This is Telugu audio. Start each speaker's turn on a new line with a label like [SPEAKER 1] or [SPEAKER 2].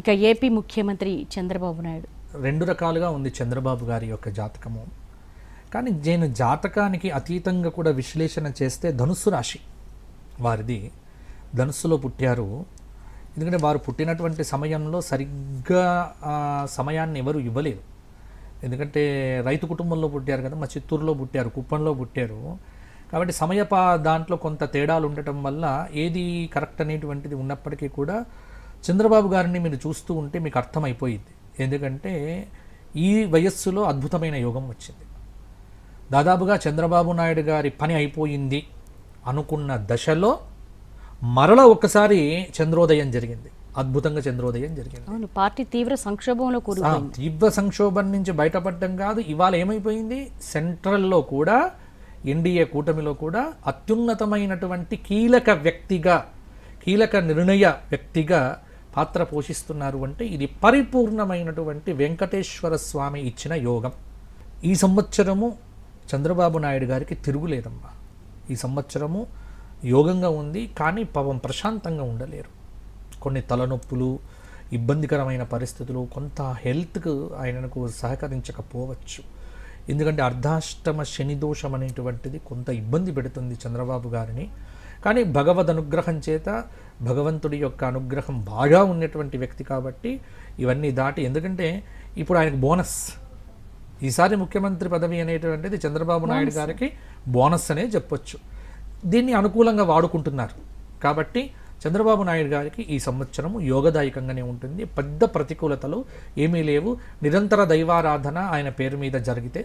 [SPEAKER 1] ఇక ఏపీ ముఖ్యమంత్రి చంద్రబాబు నాయుడు.
[SPEAKER 2] రెండు రకాలుగా ఉంది చంద్రబాబు గారి యొక్క జాతకము. కానీ నేను జాతకానికి అతీతంగా కూడా విశ్లేషణ చేస్తే ధనుస్సు రాశి వారిది ధనుస్సులో పుట్టారు. ఎందుకంటే వారు పుట్టినటువంటి సమయంలో సరిగ్గా సమయాన్ని ఎవరు ఇవ్వలేరు ఎందుకంటే రైతు కుటుంబంలో పుట్టారు కదా మా చిత్తూరులో పుట్టారు కుప్పంలో పుట్టారు. కాబట్టి సమయప దాంట్లో కొంత తేడాలు ఉండటం వల్ల ఏది కరెక్ట్ అనేటువంటిది ఉన్నప్పటికీ కూడా చంద్రబాబు గారిని మీరు చూస్తూ ఉంటే మీకు అర్థమైపోయింది. ఎందుకంటే ఈ వయస్సులో అద్భుతమైన యోగం వచ్చింది. దాదాపుగా చంద్రబాబు నాయుడు గారి పని అయిపోయింది అనుకున్న దశలో మరల ఒక్కసారి చంద్రోదయం జరిగింది. అద్భుతంగా చంద్రోదయం జరిగింది.
[SPEAKER 1] అవును పార్టీ తీవ్ర సంక్షోభంలో
[SPEAKER 2] ఆ,
[SPEAKER 1] కూరుకుపోయింది
[SPEAKER 2] తీవ్ర సంక్షోభం నుంచి బయటపడడం కాదు ఇవాళ ఏమైపోయింది? సెంట్రల్లో కూడా ఎన్డీఏ కూటమిలో కూడా అత్యున్నతమైనటువంటి కీలక వ్యక్తిగా కీలక నిర్ణయ వ్యక్తిగా పాత్ర పోషిస్తున్నారు అంటే ఇది పరిపూర్ణమైనటువంటి వెంకటేశ్వర స్వామి ఇచ్చిన యోగం. ఈ సంవత్సరము చంద్రబాబు నాయుడు గారికి తిరుగులేదమ్మా. ఈ సంవత్సరము యోగంగా ఉంది కానీ పాపం ప్రశాంతంగా ఉండలేరు. కొన్ని తలనొప్పులు ఇబ్బందికరమైన పరిస్థితులు కొంత హెల్త్కు ఆయనకు సహకరించకపోవచ్చు. ఎందుకంటే అర్ధాష్టమ శని దోషం అనేటువంటిది కొంత ఇబ్బంది పెడుతుంది చంద్రబాబు గారిని. కానీ భగవద్ అనుగ్రహం చేత భగవంతుడి యొక్క అనుగ్రహం బాగా ఉన్నటువంటి వ్యక్తి కాబట్టి ఇవన్నీ దాటి ఎందుకంటే ఇప్పుడు ఆయనకు బోనస్. ఈసారి ముఖ్యమంత్రి పదవి అనేటువంటిది చంద్రబాబు నాయుడు గారికి బోనస్ అనే చెప్పొచ్చు. దీన్ని అనుకూలంగా వాడుకుంటున్నారు. కాబట్టి చంద్రబాబు నాయుడు గారికి ఈ సంవత్సరం యోగదాయకంగానే ఉంటుంది. పెద్ద ప్రతికూలతలు ఏమీ లేవు. నిరంతర దైవారాధన ఆయన పేరు మీద జరిగితే